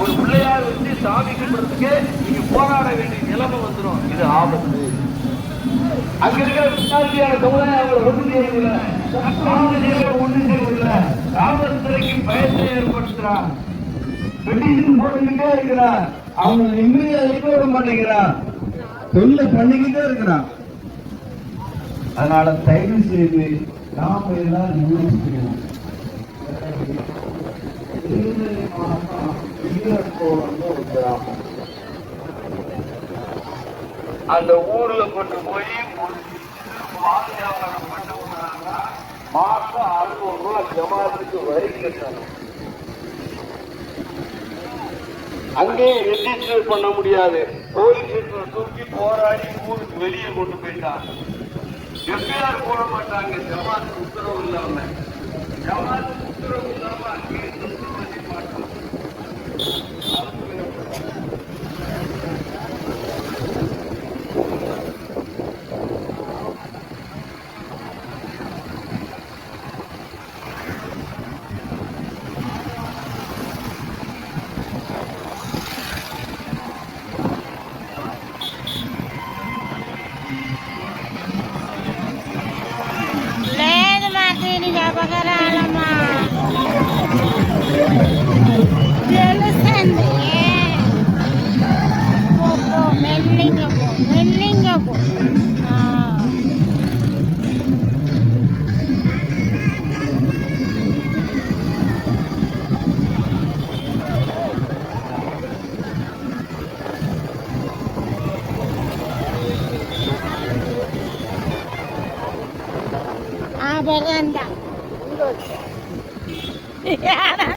ஒரு பிள்ளையார் வச்சு சாமி கும்பிடுறதுக்கு நீங்க போராட வேண்டிய நிலைமை வந்துடும் இது ஆபத்து. அங்க இருக்கிற பின்னாடியான சமுதாயம் அவங்களை ஒன்று செய்யவில்லை. ராமதேவரை ஒன்று செய்யவில்லை. ராமச்சந்திரைக்கு பயத்தை ஏற்படுத்துறான் பெட்டிஷன் போட்டுக்கிட்டே இருக்கிறான் அவங்க நிம்மதியை அளிக்க விட மாட்டேங்கிறான் தொல்லை பண்ணிக்கிட்டே இருக்கிறான் அதனால தயவு செய்து நாம எல்லாம் யோசிக்கணும். திருநெல்வேலி மாவட்டம் ஒரு கிராமம் அந்த ஊர்ல கொண்டு போய் ஒரு வியாபாரம் பண்ண மாசம் அறுநூறு ரூபாய் ஜமாத்துக்கு வரி கட்டணும் அங்கேயே ரெஜிஸ்டர் பண்ண முடியாது போலீஸ் தூக்கி போராடி ஊருக்கு வெளியே கொண்டு போயிட்டாங்க. எஃப்ஐஆர் போட மாட்டாங்க. ஜமாத்து உத்தரவு இல்லாம. ஜமாத்து உத்தரவு 하고 아. 아, 내가 한다. 이거. 야,